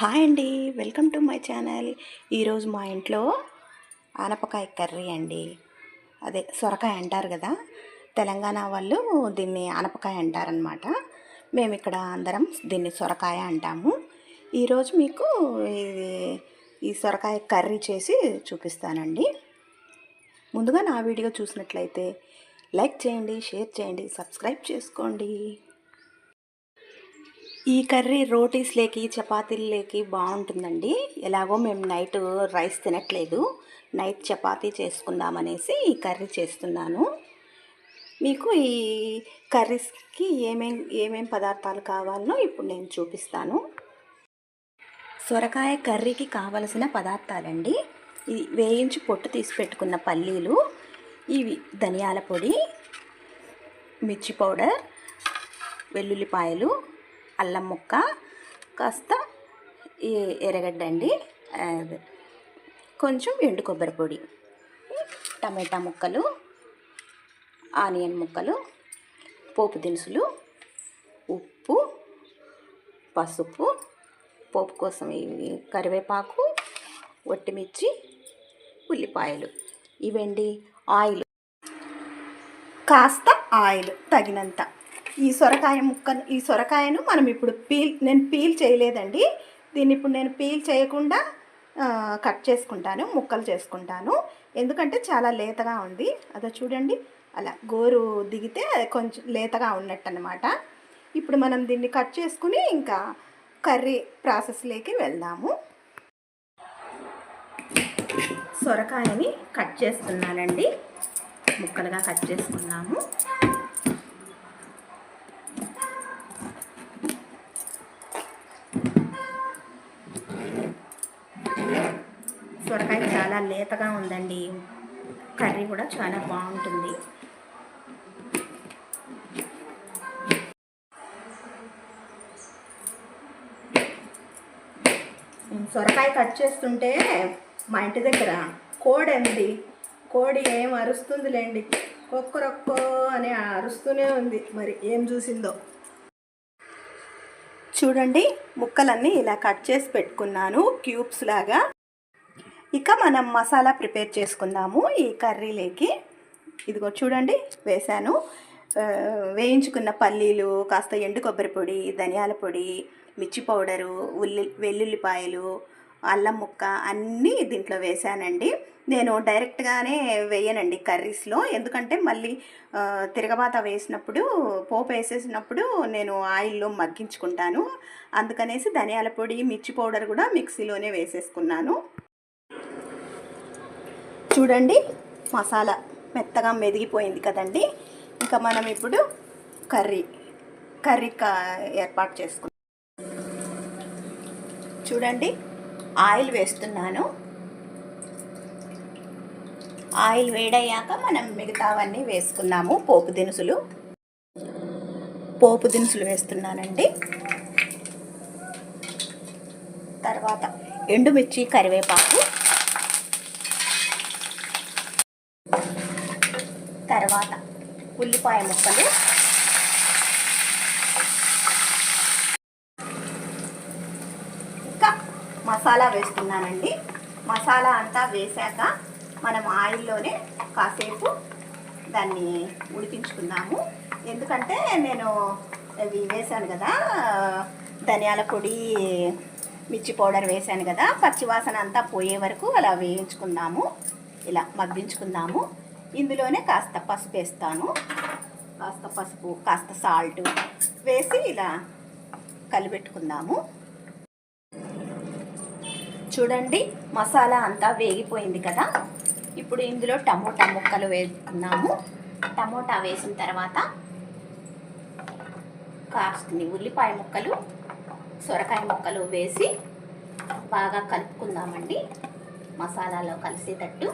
Hi అండి. Welcome to my channel. ఈరోజు మా ఇంట్లో ఆనపకాయ కర్రీ అండి. అదే సొరకాయ అంటారు కదా తెలంగాణ వాళ్ళు దీన్ని ఆనపకాయ అంటారనమాట మేము ఇక్కడ అందరం దీన్ని సొరకాయ అంటాము. ఈరోజు మీకు ఇది ఈ సొరకాయ కర్రీ చేసి చూపిస్తానండి. ముందుగా నా వీడియో చూసినట్లయితే లైక్ చేయండి షేర్ చేయండి సబ్స్క్రైబ్ చేసుకోండి. ఈ కర్రీ రోటీస్లేకి చపాతీలేకి బాగుంటుందండి. ఎలాగో మేము నైట్ రైస్ తినట్లేదు. నైట్ చపాతీ చేసుకుందామనేసి ఈ కర్రీ చేస్తున్నాను. మీకు ఈ కర్రీస్కి ఏమేం ఏమేం పదార్థాలు కావాలనో ఇప్పుడు నేను చూపిస్తాను. సొరకాయ కర్రీకి కావలసిన పదార్థాలండి. ఇది వేయించి పొట్టు తీసి పెట్టుకున్న పల్లీలు ఇవి ధనియాల పొడి మిర్చి పౌడర్ వెల్లుల్లిపాయలు అల్లం ముక్క కాస్త ఎర్రగడ్డ అండి కొంచెం ఎండు కొబ్బరి పొడి టమాటా ముక్కలు ఆనియన్ ముక్కలు పోపు దినుసులు ఉప్పు పసుపు పోపు కోసం ఇవి కరివేపాకు ఒట్టిమిర్చి ఉల్లిపాయలు. ఇవండి ఆయిల్. కాస్త ఆయిల్ తగినంత. ఈ సొరకాయ ముక్కను ఈ సొరకాయను మనం ఇప్పుడు పీల్ నేను పీల్ చేయలేదండి. దీన్ని ఇప్పుడు నేను పీల్ చేయకుండా కట్ చేసుకుంటాను ముక్కలు చేసుకుంటాను. ఎందుకంటే చాలా లేతగా ఉంది. అదో చూడండి. అలా గోరు దిగితే కొంచెం లేతగా ఉన్నట్టు అనమాట ఇప్పుడు మనం దీన్ని కట్ చేసుకుని ఇంకా కర్రీ ప్రాసెస్లోకి వెళ్దాము. సొరకాయని కట్ చేస్తున్నానండి. ముక్కలుగా కట్ చేసుకున్నాము. సొరకాయ చాలా లేతగా ఉందండి. కర్రీ కూడా చాలా బాగుంటుంది. సొరకాయ కట్ చేస్తుంటే మా ఇంటి దగ్గర కోడి ఉంది. కోడి ఏం అరుస్తుందిలేండి. కొక్కరొక్కో అని అరుస్తూనే ఉంది. మరి ఏం చూసిందో. చూడండి ముక్కలన్నీ ఇలా కట్ చేసి పెట్టుకున్నాను. క్యూబ్స్ లాగా. ఇక మనం మసాలా ప్రిపేర్ చేసుకుందాము ఈ కర్రీలోకి. ఇదిగో చూడండి వేశాను. వేయించుకున్న పల్లీలు కాస్త ఎండు కొబ్బరి పొడి ధనియాల పొడి మిర్చి పౌడరు ఉల్లి వెల్లుల్లిపాయలు అల్లం ముక్క అన్నీ దీంట్లో వేశానండి. నేను డైరెక్ట్గానే వేయనండి కర్రీస్లో. ఎందుకంటే మళ్ళీ తిరగబాత వేసినప్పుడు పోపు వేసేసినప్పుడు నేను ఆయిల్లో మగ్గించుకుంటాను. అందుకనేసి ధనియాల పొడి మిర్చి పౌడర్ కూడా మిక్సీలోనే వేసేసుకున్నాను. చూడండి మసాలా మెత్తగా మెదిగిపోయింది కదండి. ఇంకా మనం ఇప్పుడు కర్రీ కర్రీ కా ఏర్పాటు చేసుకుంటాం చూడండి ఆయిల్ వేస్తున్నాను. ఆయిల్ వేడయ్యాక మనం మిగతావన్నీ వేసుకున్నాము పోపు దినుసులు. పోపు దినుసులు వేస్తున్నానండి. తర్వాత ఎండుమిర్చి కరివేపాకు తర్వాత ఉల్లిపాయ ముక్కలు. ఇంకా మసాలా వేస్తున్నానండి. మసాలా అంతా వేశాక మనం ఆయిల్లోనే కాసేపు దాన్ని ఉడికించుకుందాము. ఎందుకంటే నేను అవి వేశాను కదా ధనియాల పొడి మిర్చి పౌడర్ వేశాను కదా పచ్చివాసన అంతా పోయే వరకు అలా వేయించుకుందాము. ఇలా మగ్గించుకుందాము. ఇందులోనే కాస్త పసుపు వేస్తాను కాస్త పసుపు కాస్త సాల్ట్ వేసి ఇలా కలిపెట్టుకుందాము. చూడండి మసాలా అంతా వేగిపోయింది కదా. ఇప్పుడు ఇందులో టమోటా ముక్కలు వేసుకున్నాము టమోటా వేసిన తర్వాత కాస్ట్ని ఉల్లిపాయ ముక్కలు సొరకాయ ముక్కలు వేసి బాగా కలుపుకుందామండి. మసాలాలో కలిసేటట్టు.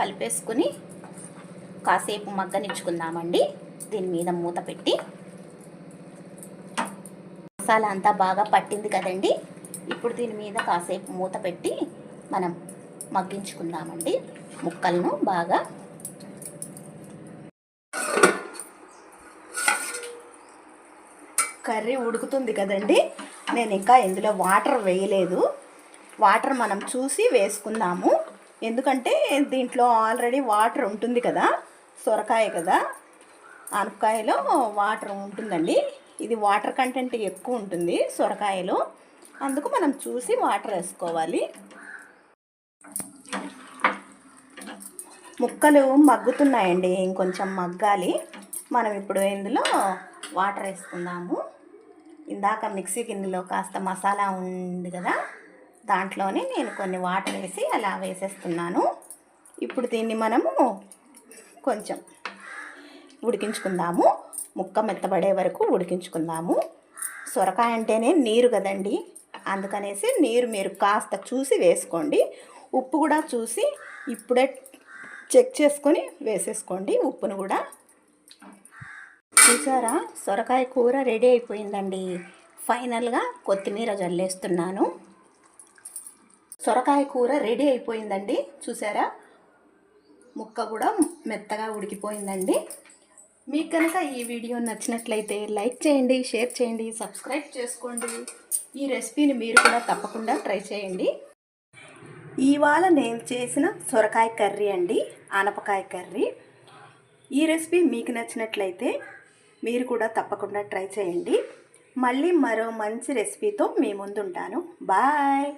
కలిపేసుకుని కాసేపు మగ్గనిచ్చుకుందామండి. దీని మీద మూత పెట్టి. మసాలా అంతా బాగా పట్టింది కదండి. ఇప్పుడు దీని మీద కాసేపు మూత పెట్టి మనం మగ్గించుకుందామండి. ముక్కలను బాగా. కర్రీ ఉడుకుతుంది కదండి. నేను ఇంకా ఇందులో వాటర్ వేయలేదు. వాటర్ మనం చూసి వేసుకుందాము. ఎందుకంటే దీంట్లో ఆల్రెడీ వాటర్ ఉంటుంది కదా సొరకాయ కదా ఆనపకాయలో వాటర్ ఉంటుందండి. ఇది వాటర్ కంటెంట్ ఎక్కువ ఉంటుంది సొరకాయలో. అందుకు మనం చూసి వాటర్ వేసుకోవాలి. ముక్కలు మగ్గుతున్నాయండి ఇంకొంచెం మగ్గాలి. మనం ఇప్పుడు ఇందులో వాటర్ వేసుకుందాము. ఇందాక మిక్సీ గిన్నెలో కాస్త మసాలా ఉంది కదా దాంట్లోనే నేను కొన్ని వాటర్ వేసి అలా వేసేస్తున్నాను. ఇప్పుడు దీన్ని మనము కొంచెం ఉడికించుకుందాము. ముక్క మెత్తబడే వరకు ఉడికించుకుందాము. సొరకాయ అంటేనే నీరు కదండి. అందుకనేసి నీరు మీరు కాస్త చూసి వేసుకోండి. ఉప్పు కూడా చూసి ఇప్పుడే చెక్ చేసుకొని వేసేసుకోండి. ఉప్పును కూడా. చూసారా? సొరకాయ కూర రెడీ అయిపోయిందండి. ఫైనల్గా కొత్తిమీర జల్లేస్తున్నాను. సొరకాయ కూర రెడీ అయిపోయిందండి. చూసారా? ముక్క కూడా మెత్తగా ఉడికిపోయిందండి. మీకు కనుక ఈ వీడియో నచ్చినట్లయితే లైక్ చేయండి షేర్ చేయండి సబ్స్క్రైబ్ చేసుకోండి. ఈ రెసిపీని మీరు కూడా తప్పకుండా ట్రై చేయండి. ఇవాళ నేను చేసిన సొరకాయ కర్రీ అండి ఆనపకాయ కర్రీ. ఈ రెసిపీ మీకు నచ్చినట్లయితే మీరు కూడా తప్పకుండా ట్రై చేయండి. మళ్ళీ మరో మంచి రెసిపీతో మీ ముందుంటాను. బాయ్!